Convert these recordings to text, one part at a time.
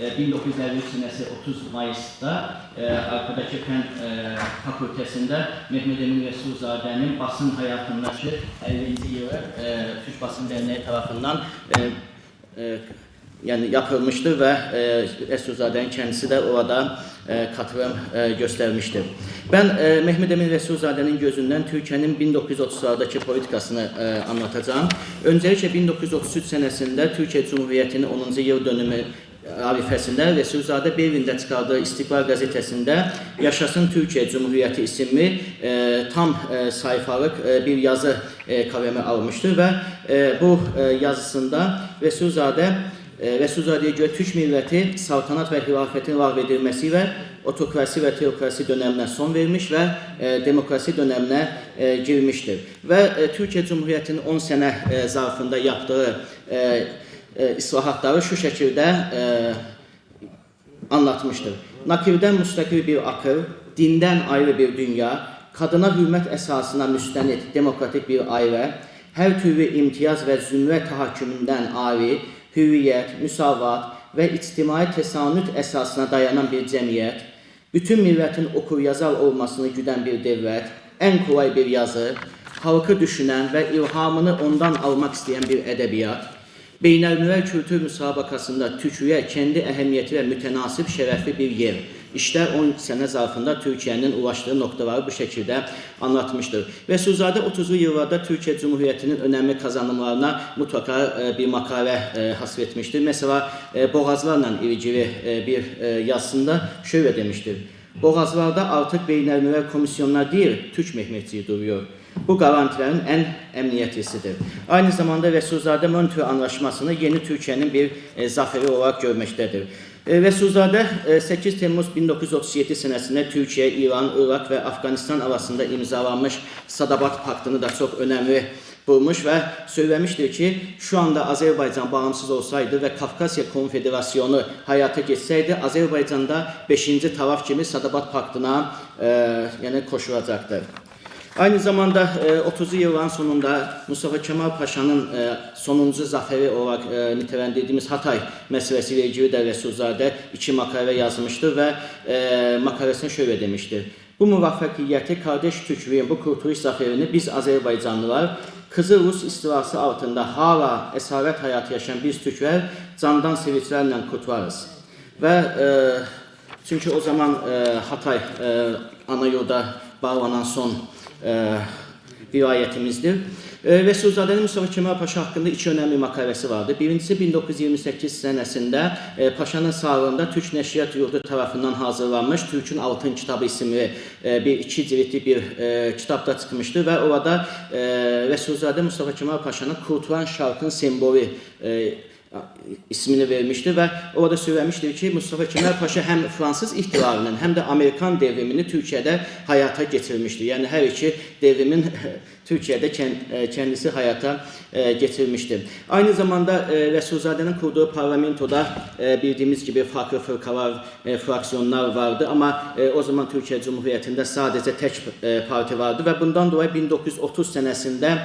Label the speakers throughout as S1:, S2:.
S1: e, 1953 senesi 30 Mayıs'ta e, arkadaki fen e, fakültesinde Mehmet Emin ve Suzade'nin basın hayatındaki 50. yılı e, Türk Basın Derneği tarafından e, e, yəni yapılmışdı və e, Əsuzadən kəndisi də orada e, ə, katılım ə, e, göstərmişdi. Mən ə, Mehmet Emin Rəsulzadənin gözündən Türkiyənin 1930-lardakı politikasını ə, anlatacağam. Öncəliklə 1933 sənəsində Türkiyə Cümhuriyyətinin 10-cu dönümü arifəsində Resulzade Berlində çıxardığı İstiqlal qəzetəsində Yaşasın Türkiye Cumhuriyeti isimli e, tam e, sayfalık e, bir yazı e, kaleme almıştır ve e, bu e, yazısında Resulzade e, Resulzade'ye göre Türk milleti saltanat ve hilafetin ləğv edilmesiyle otokrasi ve teokrasi dönemine son vermiş ve e, demokrasi dönemine e, girmiştir. Ve e, Türkiye Cumhuriyeti'nin 10 sene e, zarfında yaptığı e, e, islahatları şu şekilde e, anlatmıştır. Nakirdən müstakil bir akıl, dindən ayrı bir dünya, kadına hürmət əsasına müstənid demokratik bir ailə, hər türlü imtiyaz və zümrə tahakkümündən ari, hürriyyət, müsavat və ictimai təsanüt əsasına dayanan bir cəmiyyət, bütün millətin okur yazar olmasını güdən bir dövlət, ən kolay bir yazı, halkı düşünən və ilhamını ondan almaq istəyən bir ədəbiyyat, Beynəlmiləl kültür müsabakasında tüküyə kendi əhəmiyyəti və mütənasib şərəfli bir yer. İşlər 10 sənə zarfında Türkiyənin ulaşdığı noktaları bu şəkildə anlatmışdır. Və Suzadə 30-cu yıllarda Türkiyə Cümhuriyyətinin önəmli kazanımlarına mutlaka e, bir makale e, hasıl. Mesela e, boğazlarla ilgili bir yazısında şöyle demiştir. Boğazlarda artık beynəlmiləl komisyonlar değil, Türk Mehmetçiği duruyor. Bu garantilerin en emniyetlisidir. Aynı zamanda Resulzade Montreux Anlaşmasını yeni Türkiye'nin bir e, zaferi olarak görmektedir. E, Resulzade e, 8 Temmuz 1937 senesinde Türkiye, İran, Irak ve Afganistan arasında imzalanmış Sadabat Paktı'nı da çok önemli bulmuş ve söylemiştir ki şu anda Azerbaycan bağımsız olsaydı ve Kafkasya Konfederasyonu hayata geçseydi Azerbaycan'da 5. taraf kimi Sadabat Paktı'na e, yani koşulacaktır. Aynı zamanda e, 30 yılın sonunda Mustafa Kemal Paşa'nın e, sonuncu zaferi olarak e, nitelendirdiğimiz Hatay meselesiyle ilgili de Resulzade iki makale yazmıştır ve e, makalesini şöyle demiştir. Bu muvaffakiyeti kardeş Türklüğün bu kurtuluş zaferini biz Azerbaycanlılar Kızıl Rus istilası altında hala esaret hayatı yaşayan biz Türkler candan sevinçlerle kutlarız. Ve e, çünkü o zaman e, Hatay e, ana yolda bağlanan son e, rivayetimizdir. E, ve Suzade'nin Mustafa Kemal Paşa hakkında iki önemli makalesi vardı. Birincisi 1928 senesinde e, Paşa'nın sağlığında Türk Neşriyat Yurdu tarafından hazırlanmış Türk'ün Altın Kitabı isimli e, bir iki ciltli bir kitapta çıkmıştı ve orada Resulzade Mustafa Kemal Paşa'nın Kurtulan Şarkın sembolü e, ismini vermişti ve orada söylemiştir ki Mustafa Kemal Paşa hem Fransız ihtilalinin hem de Amerikan devrimini Türkiye'de hayata geçirmişti. Yani her iki devrimin Türkiye'de kend- kendisi hayata e, getirmişti. Aynı zamanda e, Resulzade'nin kurduğu parlamentoda e, bildiğimiz gibi farklı fırkalar, e, fraksiyonlar vardı ama e, o zaman Türkiye Cumhuriyeti'nde sadece tek e, parti vardı ve bundan dolayı 1930 senesinde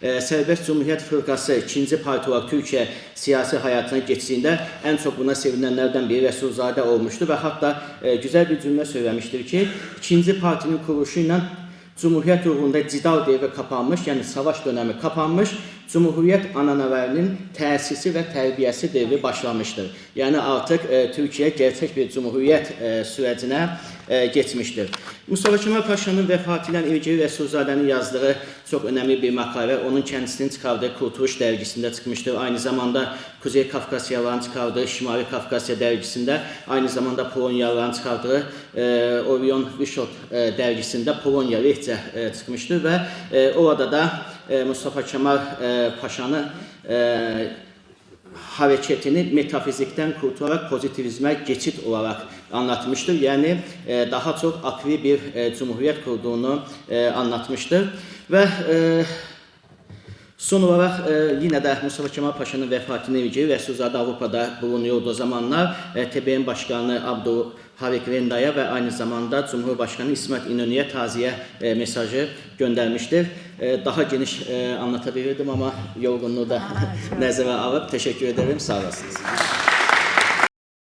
S1: Serbest Cumhuriyet Fırkası ikinci parti olarak Türkiye siyasi hayatına geçtiğinde en çok buna sevinenlerden biri Resulzade olmuştu ve hatta e, güzel bir cümle söylemiştir ki ikinci partinin kuruluşuyla Cumhuriyet ruhunda cidal devri kapanmış, yani savaş dönemi kapanmış, Cumhuriyet ananalarının tesisi ve terbiyesi devri başlamıştır. Yani artık e, Türkiye gerçek bir Cumhuriyet e, sürecine e, geçmiştir. Mustafa Kemal Paşa'nın vefatıyla ilgili Resulzade'nin yazdığı çok önemli bir makale. Onun kendisinin çıkardığı Kurtuluş dergisinde çıkmıştır. Aynı zamanda Kuzey Kafkasyalıların çıkardığı Şimali Kafkasya dergisinde, aynı zamanda Polonyalıların çıkardığı e, Orion Vishot e, dergisinde Polonya lehçe e, çıkmıştır ve e, orada da e, Mustafa Kemal e, Paşa'nın e, hareketini metafizikten kurtularak pozitivizme geçit olarak anlatmıştır. Yani e, daha çok akli bir e, cumhuriyet kurduğunu e, anlatmıştır. Ve e, Son olarak e, yine de Mustafa Kemal Paşa'nın vefatına ilgili Resulzade Avrupa'da bulunuyordu o zamanlar. E, TBMM Başkanı Abdul Havik Venda'ya ve aynı zamanda Cumhurbaşkanı İsmet İnönü'ye taziye e, mesajı göndermiştir. E, daha geniş e, anlatabilirdim ama yorgunluğu da nezere alıp teşekkür ederim. Sağ olasınız.